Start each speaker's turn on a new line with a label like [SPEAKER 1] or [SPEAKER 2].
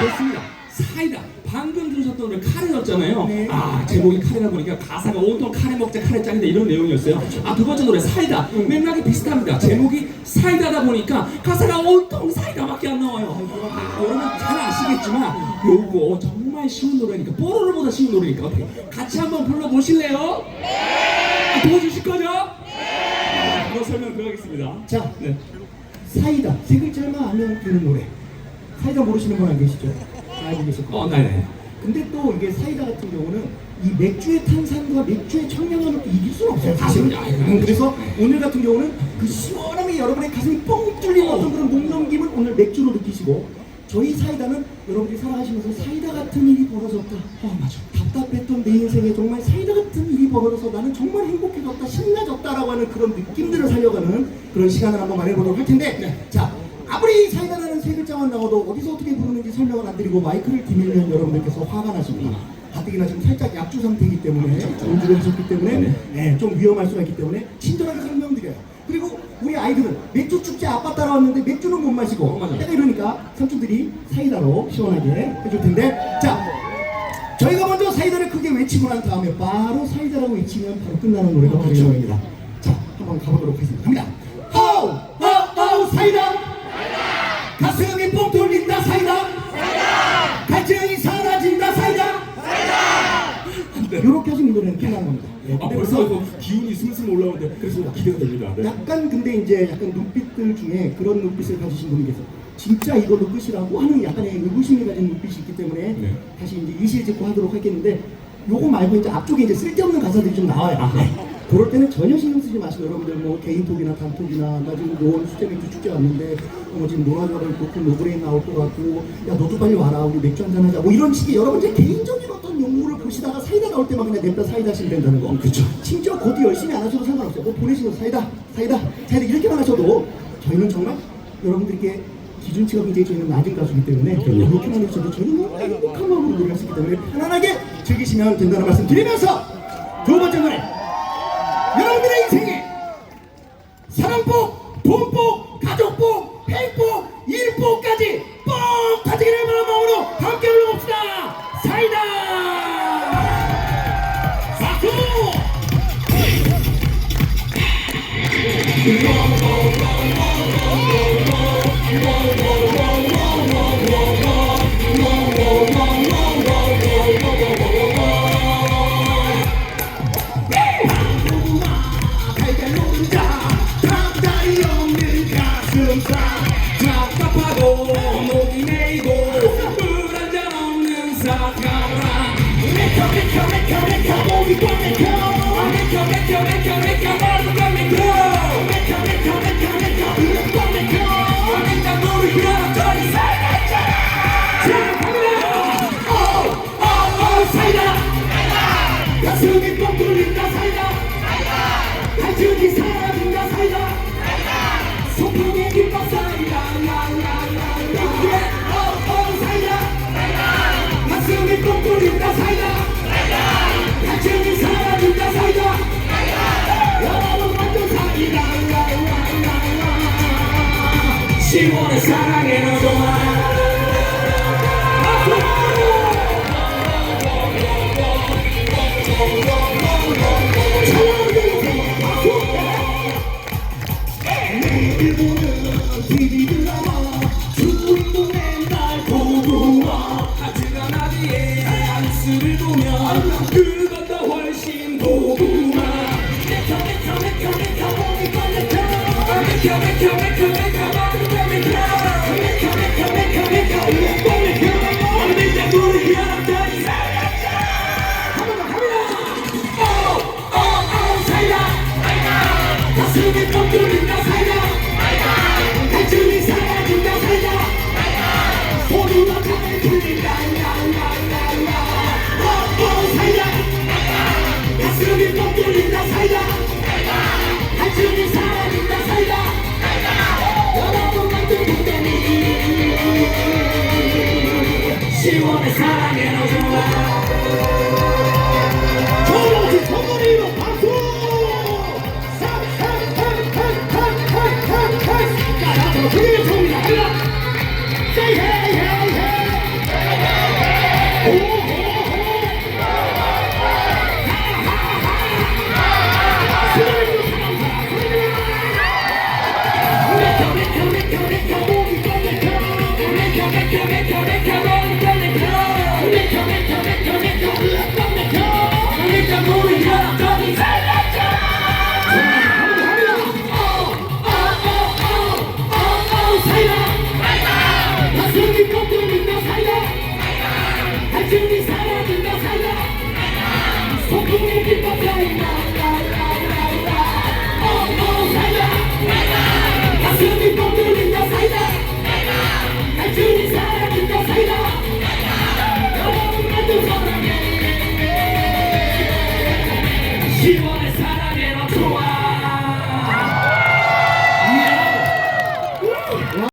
[SPEAKER 1] 그렇습니다. 사이다. 방금 들으셨던 노래 카레였잖아요.
[SPEAKER 2] 네.
[SPEAKER 1] 아 제목이 카레다 보니까 가사가 온통 카레 먹자 카레 짱이다 이런 내용이었어요. 아 두 번째 노래 사이다. 맥락이 비슷합니다. 제목이 사이다다 보니까 가사가 온통 사이다밖에 안 나와요. 아, 여러분 잘 아시겠지만 요거 정말 쉬운 노래니까 뽀로로보다 쉬운 노래니까 어떻게 같이 한번 불러보실래요? 네. 도와주실 거죠? 네. 바로 설명 들어가겠습니다.
[SPEAKER 2] 자,
[SPEAKER 1] 네.
[SPEAKER 2] 사이다 세 글자만 알면 되는 노래. 사이다 모르시는 분 안 계시죠? 알고 계실 거예요.
[SPEAKER 1] 어, 네네.
[SPEAKER 2] 근데 또 이게 사이다 같은 경우는 이 맥주의 탄산과 맥주의 청량함을 또 이길 수는 없어요. 사실은.
[SPEAKER 1] 아.
[SPEAKER 2] 음, 그래서 오늘 같은 경우는 그 시원함이 여러분의 가슴이 뻥 뚫리는 어떤 그런 목 넘김을 오늘 맥주로 느끼시고 저희 사이다는 여러분들이 살아가시면서 사이다 같은 일이 벌어졌다.
[SPEAKER 1] 어 맞아.
[SPEAKER 2] 답답했던 내 인생에 정말 사이다 같은 일이 벌어져서 나는 정말 행복해졌다, 신나졌다라고 하는 그런 느낌들을 살려가는 그런 시간을 한번 마련해보도록 할 텐데,
[SPEAKER 1] 네.
[SPEAKER 2] 자, 아무리 사이다라는 세 글자만 나와도 어디서 어떻게 부르는지 설명을 안 드리고 마이크를 디밀면 여러분들께서 화가 나십니다. 가뜩이나 지금 살짝 약주 상태이기 때문에, 음주를 하셨기 때문에,
[SPEAKER 1] 네.
[SPEAKER 2] 네, 좀 위험할 수가 있기 때문에 친절하게 설명드려요. 그리고 우리 아이들은 맥주 축제 아빠 따라왔는데 맥주는 못 마시고,
[SPEAKER 1] 어.
[SPEAKER 2] 내가 이러니까 삼촌들이 사이다로 시원하게 해줄 텐데, 자, 저희가 먼저 사이다를 크게 외치고 난 다음에 바로 사이다라고 외치면 바로 끝나는 노래가 바로 이 노래입니다. 자, 한번 가보도록 하겠습니다. 갑니다. 호우! 호우! 사이다! 가슴이 뻥 뚫린다 사이다! 갈증이 사라진다 사이다! 이렇게 하시면 이 노래는 끝나는 겁니다. 예,
[SPEAKER 1] 아 벌써 이거 기운이 스물스물 올라오는데 그래서 기대가 됩니다. 네.
[SPEAKER 2] 약간 근데 이제 약간 눈빛들 중에 그런 눈빛을 가지신 분이 계세요. 진짜 이걸로 끝이라고 하는 약간의 의구심을 가진 눈빛이 있기 때문에
[SPEAKER 1] 네.
[SPEAKER 2] 다시 이제 이실직고 하도록 하겠는데 요거 말고 이제 앞쪽에 이제 쓸데없는 가사들이 좀 나와요. 네. 그럴 때는 전혀 신경 쓰지 마시고 여러분들 뭐 개인톡이나 단톡이나 나 지금 노원 수제 맥주 축제 왔는데 어, 지금 노라조를 놓고 노브레인 나올 것 같고 야 너도 빨리 와라 우리 맥주 한잔 하자 뭐 이런 식의 여러분들 개인적인 어떤 욕구를 보시다가 사이다 나올 때만 그냥 냅다 사이다 하시면 된다는 거.
[SPEAKER 1] 그쵸.
[SPEAKER 2] 심지어 그것도 열심히 안 하셔도 상관없어요. 뭐 보내시면 사이다, 사이다, 사이다 이렇게만 하셔도 저희는 정말 여러분들께 기준치가 굉장히 저희는 낮은 가수이기 때문에 그렇게만 하셔도 저희는 너무 행복한 마음으로 노래할 수 있기 때문에 편안하게 즐기시면 된다는 말씀 드리면서 두 번째 노래 여러
[SPEAKER 1] 가슴이
[SPEAKER 2] 뻥 뚫린다 사이다 갈증이 사라진다 사이다 소풍의 김밥 사이다 오오 사이다 가슴이 뻥 뚫린다 사이다
[SPEAKER 1] 나비의 안수를 보면 그것도 훨씬 고구마 사이다 가슴이 뻥 뚫린다